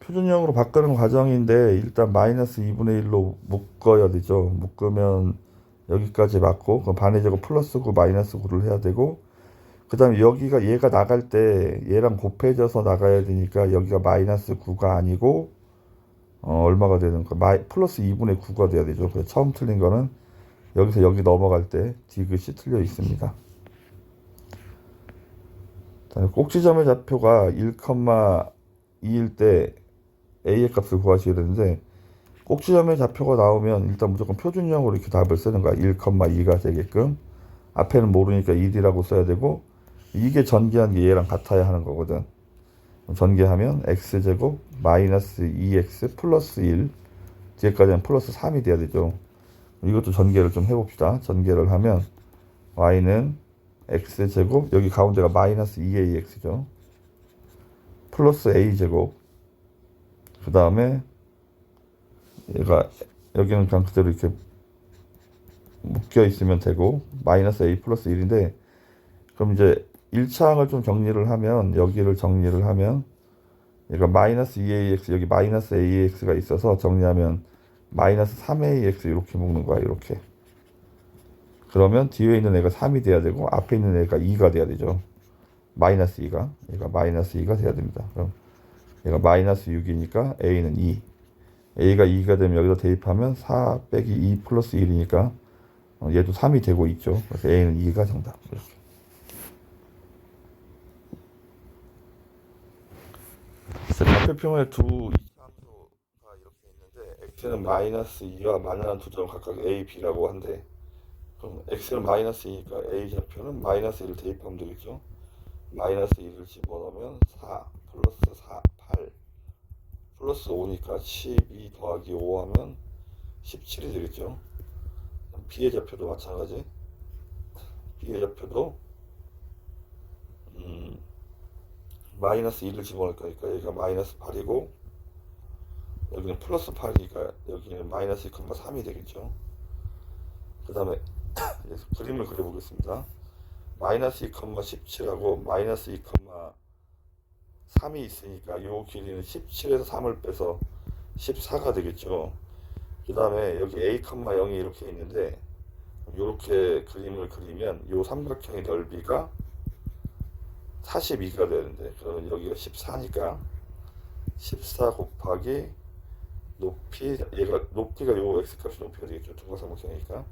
표준형으로 바꾸는 과정인데 일단 마이너스 2분의 1로 묶어야 되죠. 묶으면 여기까지 맞고 그럼 반의 제곱 플러스 9 마이너스 9를 해야 되고 그 다음에 여기가 얘가 나갈 때 얘랑 곱해져서 나가야 되니까 여기가 마이너스 9가 아니고 어, 얼마가 되는 거 마이, 플러스 2분의 9가 돼야 되죠. 그래서 처음 틀린 거는 여기서 여기 넘어갈 때 디귿이 틀려 있습니다. 꼭지점의 좌표가 1,2일 때 a의 값을 구하셔야 되는데 꼭지점의 좌표가 나오면 일단 무조건 표준형으로 이렇게 답을 쓰는 거야. 1,2가 되게끔 앞에는 모르니까 1이라고 써야 되고 이게 전개한 게 얘랑 같아야 하는 거거든. 전개하면 x제곱 마이너스 2x 플러스 1 뒤에까지는 플러스 3이 돼야 되죠. 이것도 전개를 좀 해봅시다. 전개를 하면 y는 x제곱 여기 가운데가 마이너스 2ax죠. 플러스 a제곱. 그 다음에 얘가 여기는 그냥 그대로 이렇게 묶여 있으면 되고 마이너스 a 플러스 1인데 그럼 이제 1차항을 좀 정리를 하면 여기를 정리를 하면 얘가 마이너스 2ax 여기 마이너스 ax가 있어서 정리하면 마이너스 3ax 이렇게 묶는 거야 이렇게. 그러면 뒤에 있는 애가 3이 돼야 되고 앞에 있는 애가 2가 돼야 되죠 마이너스 2가 얘가 마이너스 2가 돼야 됩니다. 그럼 얘가 마이너스 6이니까 a는 2 a가 2가 되면 여기다 대입하면 4 빼기 2 플러스 1이니까 어, 얘도 3이 되고 있죠. 그래서 a는 2가 정답. 이렇게. 좌표평에 두 이함수가 이렇게 있는데 x는 마이너스 2와 마이너스 두점 각각 a, b라고 한데 그럼 x는 마이너스 2니까 a 좌표는 마이너스 1을 대입하면 되겠죠 마이너스 1을 집어넣으면 4 플러스 4 8 플러스 5니까 12 더하기 5 하면 17이 되겠죠? b의 좌표도 마찬가지. b의 좌표도 음, 마이너스 1을 집어넣을 거니까 여기가 마이너스 8이고 여기는 플러스 8이니까 여기는 마이너스 2,3이 되겠죠? 그 다음에 그림을 그려보겠습니다 마이너스 2,17하고 마이너스 2,3이 있으니까 이 길이는 17에서 3을 빼서 14가 되겠죠. 그 다음에 여기 a,0이 이렇게 있는데 이렇게 그림을 그리면 이 삼각형의 넓이가 42가 되는데 그러면 여기가 14니까 14 곱하기 높이 얘가 높이가 요 x값이 높이가 되겠죠. 두각삼각형이니까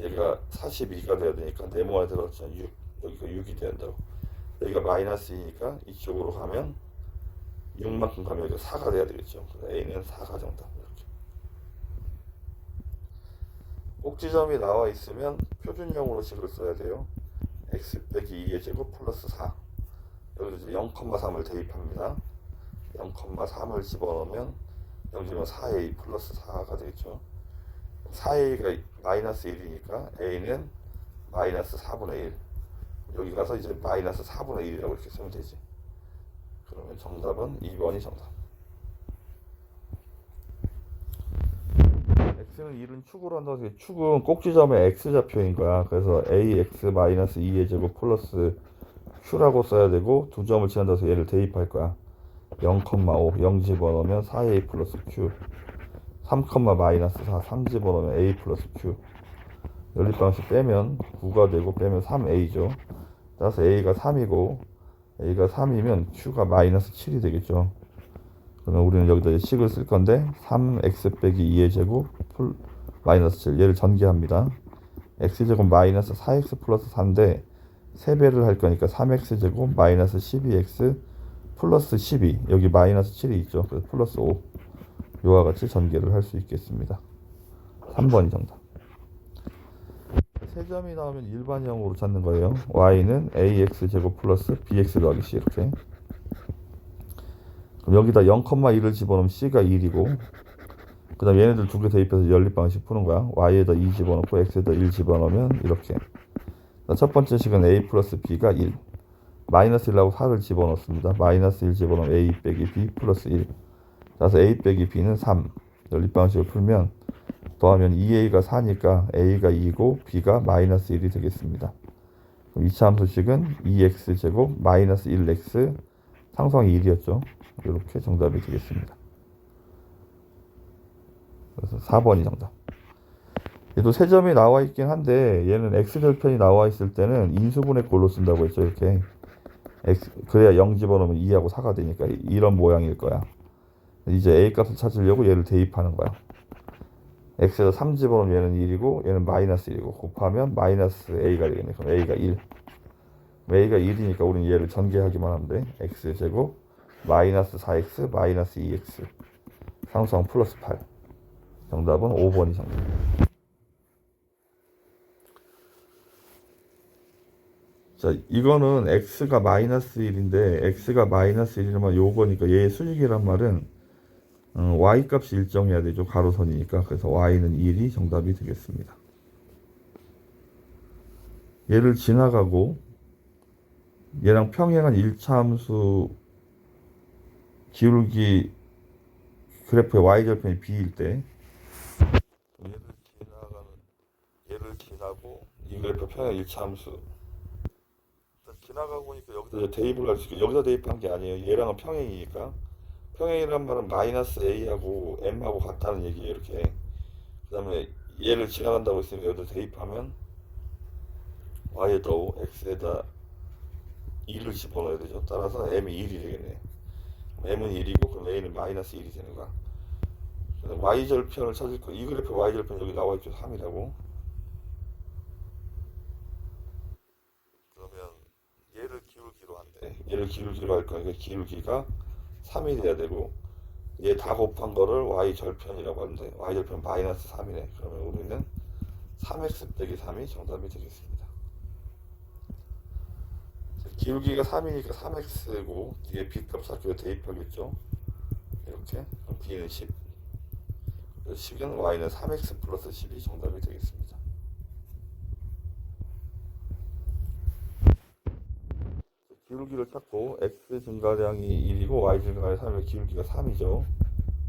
얘가 42가 돼야 되니까 네모가 들어갔죠 6 여기가 6이 된다고. 여기가 마이너스 2니까 이쪽으로 가면 6만큼 가면 여기가 4가 돼야 되겠죠. a는 4가 정답 이렇게. 꼭지점이 나와 있으면 표준형으로 식을 써야 돼요. X 빼기 2의 제곱 플러스 4 여기서 이제 0,3을 대입합니다. 0,3을 집어넣으면 여기면 4a 플러스 4가 되겠죠 4a가 마이너스 1이니까 a는 마이너스 4분의 1 여기 가서 이제 마이너스 4분의 1이라고 이렇게 쓰면 되지. 그러면 정답은 2번이 정답. X는 1은 축으로 한다고 해서 축은 꼭지점의 x좌표인 거야. 그래서 ax 마이너스 2의 제곱 플러스 q라고 써야 되고 두 점을 지난다고 해서 얘를 대입할 거야. 0,5 0 집어넣으면 4a 플러스 q 3, 마이너스 4 3 집어넣으면 a 플러스 q. 연립방식 빼면 9가 되고 빼면 3a죠. 따라서 a가 3이고 a가 3이면 q가 마이너스 7이 되겠죠. 그러면 우리는 여기다 식을 쓸 건데 3x 빼기 2의 제곱 풀 마이너스 7 얘를 전개합니다. X제곱 마이너스 4x 플러스 4인데 3배를 할 거니까 3x제곱 마이너스 12x 플러스 12 여기 마이너스 7이 있죠. 그래서 플러스 5 요와 같이 전개를 할 수 있겠습니다. 3번이 정답 세 점이 나오면 일반형으로 찾는 거예요. y는 ax 제곱 플러스 bx 더하기 c 이렇게. 그럼 여기다 0,1을 집어넣으면 c가 1이고 그 다음 얘네들 두 개 대입해서 연립 방식 푸는 거야. y에다 2 집어넣고 x에다 1 집어넣으면 이렇게. 첫 번째 식은 a 플러스 b가 1 마이너스 1하고 4를 집어넣습니다. 마이너스 1 집어넣으면 a 빼기 b 플러스 1 따라서 a 빼기 b는 3 연립방식을 풀면 더하면 2a가 4니까 a가 2고 b가 마이너스 1이 되겠습니다. 그럼 2차 함수식은 2x 제곱 마이너스 1x 상수항이 1이었죠. 이렇게 정답이 되겠습니다. 그래서 4번이 정답. 얘도 세 점이 나와 있긴 한데 얘는 x절편이 나와 있을 때는 인수분해 꼴로 쓴다고 했죠 이렇게. X 그래야 0 집어넣으면 2하고 4가 되니까 이런 모양일 거야 이제 a 값을 찾으려고 얘를 대입하는 거야. X에서 3 집어넣으면 얘는 1이고 얘는 마이너스 1이고 곱하면 마이너스 a가 되겠네. 그럼 a가 1 a가 1이니까 우리는 얘를 전개하기만 하면 돼. X 제곱 마이너스 4x 마이너스 2x 상수항 플러스 8 정답은 5번이 정답. 자, 이거는 x가 마이너스 1인데 x가 마이너스 1이면 요거니까 얘의 수직이란 말은 어, y 값이 일정해야 되죠. 가로선이니까. 그래서 y는 1이 정답이 되겠습니다. 얘를 지나가고 얘랑 평행한 1차 함수 기울기 그래프의 y절편이 b일 때 얘를 지나가는 얘를 지나고 이 그래프 평행 1차 함수 지나가고 보니까 여기다 대입을 할수 있고 여기다 대입한 게 아니에요. 얘랑은 평행이니까 평행이란 말은 마이너스 a하고 m하고 같다는 얘기예요. 이렇게 그 다음에 얘를 지나간다고 했으니까 여기다 대입하면 y에다 5, x에다 2를 집어넣어야 되죠. 따라서 m이 1이 되겠네. m은 1이고 그럼 a는 마이너스 1이 되는 거야. y절편을 찾을 거. 이 그래프 y절편 여기 나와 있죠. 3이라고. 그러면 얘를 기울기로 한대. 얘를 기울기로 할 거니까 기울기가 3이 돼야 되고 얘다 곱한 거를 y 절편이라고 하는데 y 절편 마이너스 3이네. 그러면 우리는 3x 빼기 3이 정답이 되겠습니다. 자, 기울기가 3이니까 3x고 뒤에 b 값 학교에 대입하겠죠. 이렇게 b는 10. 10은 y는 3x 플러스 10이 정답이 되겠습니다. 기울기를 찾고 x 증가량이 1이고 y 증가량이 3이면 기울기가 3이죠.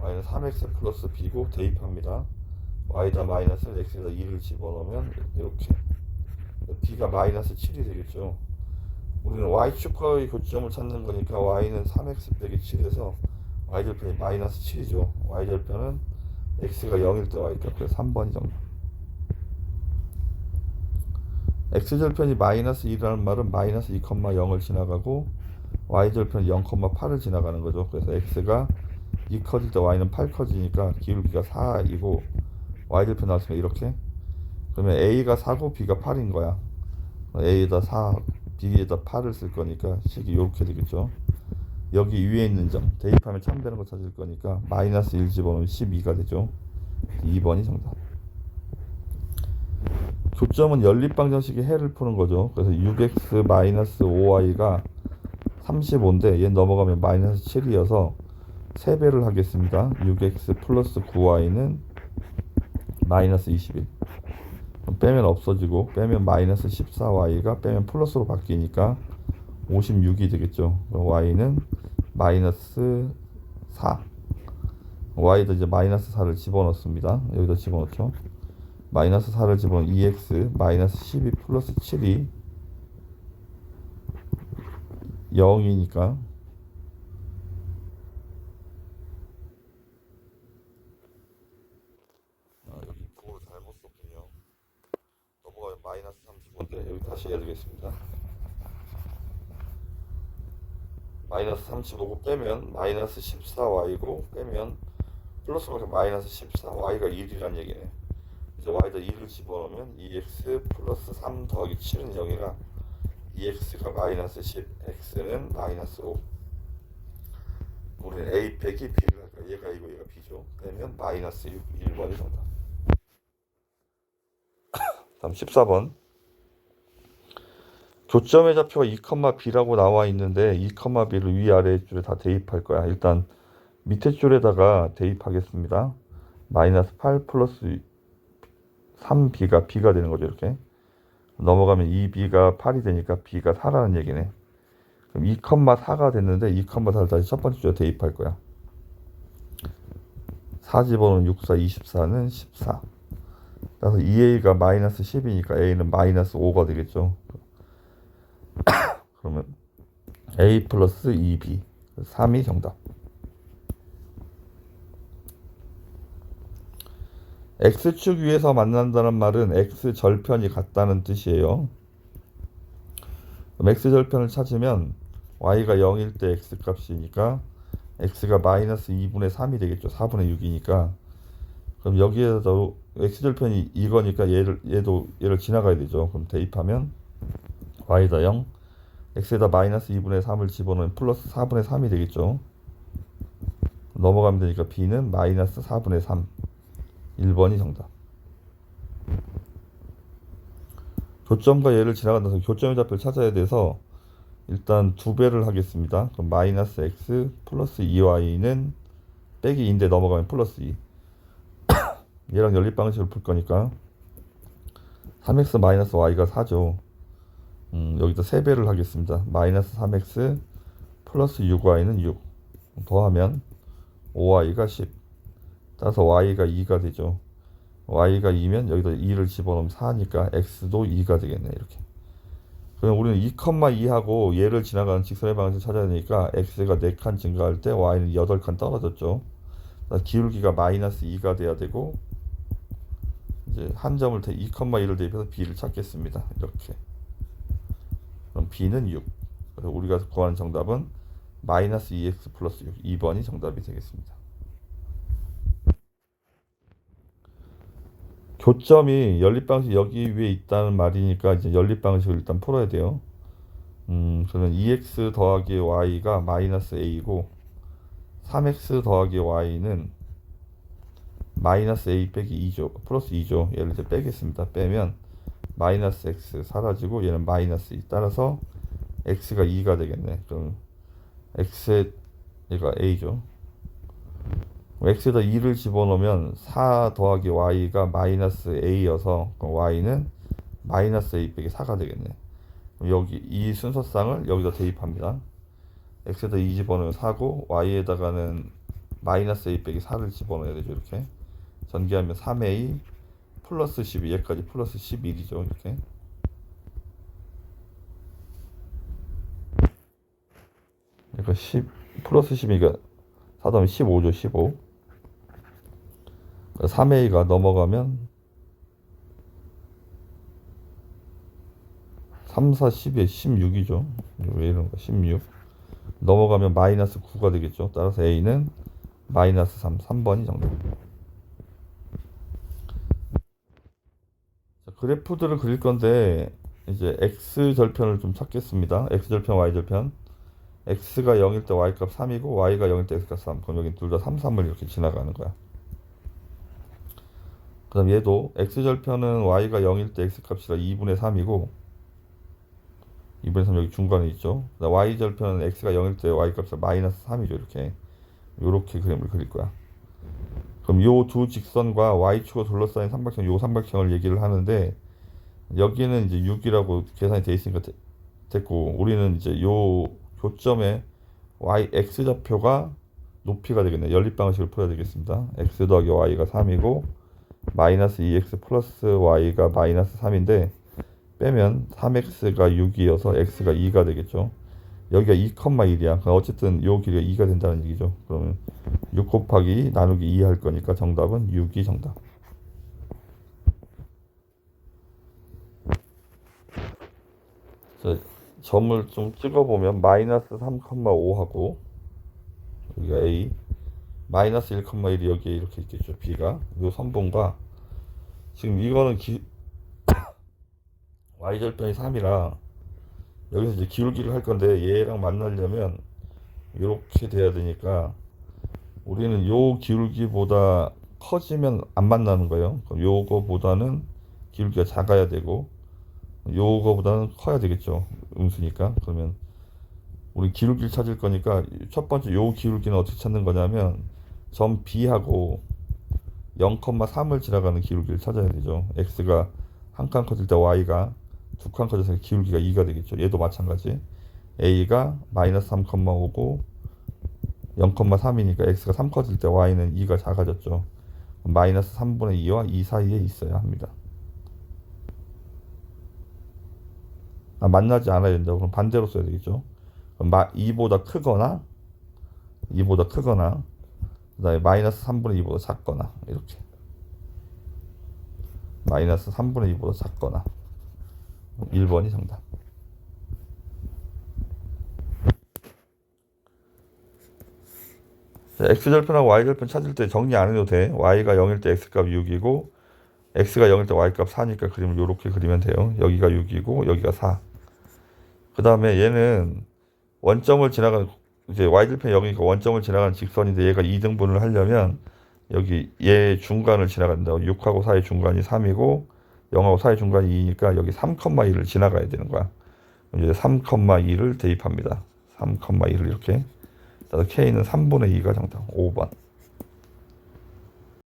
y는 3x 플러스 b고 대입합니다. y다 마이너스 x에다 2를 집어넣으면 이렇게 b가 마이너스 7이 되겠죠. 우리는 y축과의 교점을 찾는 거니까 y는 3x 빼기 7에서 y절편이 마이너스 7이죠. y절편은 x가 0일 때 y값 그래서 3번이 정답. X절편이 마이너스 2라는 말은 마이너스 2,0을 지나가고 y절편 0,8을 지나가는 거죠. 그래서 x가 2 커질 때 y는 8 커지니까 기울기가 4이고 y절편 나왔으면 이렇게 그러면 a가 4고 b가 8인 거야. a에다 4, b에다 8을 쓸 거니까 식이 이렇게 되겠죠. 여기 위에 있는 점 대입하면 참 되는 거 찾을 거니까 마이너스 1 집어넣으면 12가 되죠. 2번이 정답. 교점은 연립방정식의 해를 푸는 거죠. 그래서 6x 마이너스 5y가 35인데 얘 넘어가면 마이너스 7이어서 3배를 하겠습니다. 6x 플러스 9y는 마이너스 21. 그럼 빼면 없어지고 빼면 마이너스 14y가 빼면 플러스로 바뀌니까 56이 되겠죠. y는 마이너스 4. y에다 이제 마이너스 4를 집어넣습니다. 여기다 집어넣죠. 마이너스 4를 집어넣으면 2x 마이너스 12 플러스 7이 0이니까 아, 여기 부호를 잘못 썼군요. 넘어가면 마이너스 35인데 여기 다시 해야 되겠습니다. 마이너스 35고 빼면 마이너스 14y고 빼면 플러스로 마이너스 14y가 1이란 얘기네. 이제 y에다 2를 집어넣으면 2x 플러스 3 더하기 7은 0이라 2x가 마이너스 10, x는 마이너스 5. 우리는 a 빼기 b를 할까? 얘가 이거 얘가 b죠. 빼면 마이너스 6, 1번이 정답. 다음 14번. 교점의 좌표가 2,b라고 나와 있는데 2,b를 위아래 줄에 다 대입할 거야. 일단 밑에 줄에다가 대입하겠습니다. 마이너스 8 플러스 3b가 b가 되는 거죠. 이렇게 넘어가면 2b가 8이 되니까 b가 4라는 얘기네. 그럼 2,4가 됐는데 2,4를 다시 첫 번째 줄에 대입할 거야. 4 집어넣으면 6, 4, 24는 14. 따라서 2a가 마이너스 10이니까 a는 마이너스 5가 되겠죠. 그러면 a 플러스 2b 3이 정답. X축 위에서 만난다는 말은 x 절편이 같다는 뜻이에요. x 절편을 찾으면 y가 0일 때 x 값이니까 x가 마이너스 2분의 3이 되겠죠. 4분의 6이니까. 그럼 여기에도 x 절편이 이거니까 얘를 얘도 얘를 지나가야 되죠. 그럼 대입하면 y다 0, x에다 마이너스 2분의 3을 집어넣으면 플러스 4분의 3이 되겠죠. 넘어가면 되니까 b는 마이너스 4분의 3. 1번이 정답. 교점과 얘를 지나간다서 교점의 좌표를 찾아야 돼서 일단 두 배를 하겠습니다. 그럼 마이너스 x 플러스 2y는 빼기 2인데 넘어가면 플러스 2. 얘랑 연립 방식을 풀 거니까 3x 마이너스 y가 4죠. 음, 여기다 세 배를 하겠습니다. 마이너스 3x 플러스 6y는 6. 더하면 5y가 10. 따라서 y가 2가 되죠. y가 2면 여기다 2를 집어넣으면 4니까 x도 2가 되겠네 이렇게. 그럼 우리는 2,2하고 얘를 지나가는 직선의 방식을 찾아야 되니까 x가 4칸 증가할 때 y는 8칸 떨어졌죠. 기울기가 마이너스 2가 돼야 되고 이제 한 점을 2,1을 대입해서 b를 찾겠습니다. 이렇게. 그럼 b는 6. 그래서 우리가 구하는 정답은 마이너스 2x 플러스 6. 2번이 정답이 되겠습니다. 교점이 연립 방식 여기 위에 있다는 말이니까 이제 연립 방식을 일단 풀어야 돼요. 음, 그러면 2x 더하기 y가 마이너스 a고 3x 더하기 y는 마이너스 a 빼기 2죠. 플러스 2죠. 얘를 이제 빼겠습니다. 빼면 마이너스 x 사라지고 얘는 마이너스 2. 따라서 x가 2가 되겠네. 그럼 x의 얘가 a죠. X에다 2를 집어넣으면 4 더하기 y가 마이너스 a여서 y는 마이너스 a 빼기 4가 되겠네. 여기 이 순서상을 여기다 대입합니다. x에다 2 집어넣으면 4고 y에다가는 마이너스 a 빼기 4를 집어넣어야 되죠. 이렇게 전개하면 3a 플러스 12 얘까지 플러스 11이죠. 이렇게 그러니까 10 플러스 12가 4 더하면 15죠. 15 3a가 넘어가면 3, 4, 10에 16이죠. 왜 이런가? 16. 넘어가면 마이너스 9가 되겠죠. 따라서 a는 마이너스 3, 3번이 정답입니다. 자, 그래프들을 그릴 건데 이제 x 절편을 좀 찾겠습니다. x 절편, y 절편. x가 0일 때 y 값 3이고 y가 0일 때 x 값 3. 그럼 여기 둘 다 3, 3을 이렇게 지나가는 거야. 그 다음 얘도 x절편은 y가 0일 때 x값이라 2분의 3이고 2분의 3 여기 중간에 있죠? y절편은 x가 0일 때 y값이 마이너스 3이죠 이렇게. 요렇게 그림을 그릴 거야. 그럼 요 두 직선과 y축을 둘러싸인 삼각형 요 삼각형을 얘기를 하는데 여기는 이제 6이라고 계산이 돼 있으니까 되- 됐고 우리는 이제 요 교점에 y x 좌표가 높이가 되겠네. 연립 방식을 풀어야 되겠습니다. x 더하기 y가 3이고 마이너스 2x 플러스 y가 마이너스 3인데 빼면 3x가 6이어서 x가 2가 되겠죠. 여기가 2,1이야. 그럼 어쨌든 요 길이가 2가 된다는 얘기죠. 그러면 6 곱하기 나누기 2 할 거니까 정답은 6이 정답. 자, 점을 좀 찍어보면 마이너스 3,5하고 여기가 a 마이너스 1,1이 여기에 이렇게 있겠죠. b가 요 선분과 지금 이거는 기 y절편이 3이라 여기서 이제 기울기를 할 건데 얘랑 만나려면 이렇게 돼야 되니까 우리는 요 기울기보다 커지면 안 만나는 거예요. 그럼 요거보다는 기울기가 작아야 되고 요거보다는 커야 되겠죠. 음수니까. 그러면 우리 기울기를 찾을 거니까 첫 번째 요 기울기는 어떻게 찾는 거냐면 점 B하고 0,3을 지나가는 기울기를 찾아야 되죠. x가 한 칸 커질 때 y가 두 칸 커져서 기울기가 2가 되겠죠. 얘도 마찬가지. a가 마이너스 3,5고 0,3이니까 x가 3 커질 때 y는 2가 작아졌죠. 마이너스 3분의 2와 2 사이에 있어야 합니다. 아, 만나지 않아야 된다고 그럼 반대로 써야 되겠죠. 마, 2보다 크거나 2보다 크거나 그 다음에 마이너스 3분의 2보다 작거나 이렇게 마이너스 3분의 2보다 작거나 1번이 정답. 자, x절편하고 y절편 찾을 때 정리 안 해도 돼. y가 0일 때 x값 6이고 x가 0일 때 y값 4니까 그림을 이렇게 그리면 돼요. 여기가 6이고 여기가 4. 그 다음에 얘는 원점을 지나간 이제 y절편 0이니까 원점을 지나가는 직선인데 얘가 2등분을 하려면 여기 얘 중간을 지나간다. 6하고 4의 중간이 3이고 0하고 4의 중간이 2니까 여기 3,2를 지나가야 되는 거야. 이제 3,2를 대입합니다. 3,2를 이렇게. 따라서 K는 3분의 2가 정답. 5번.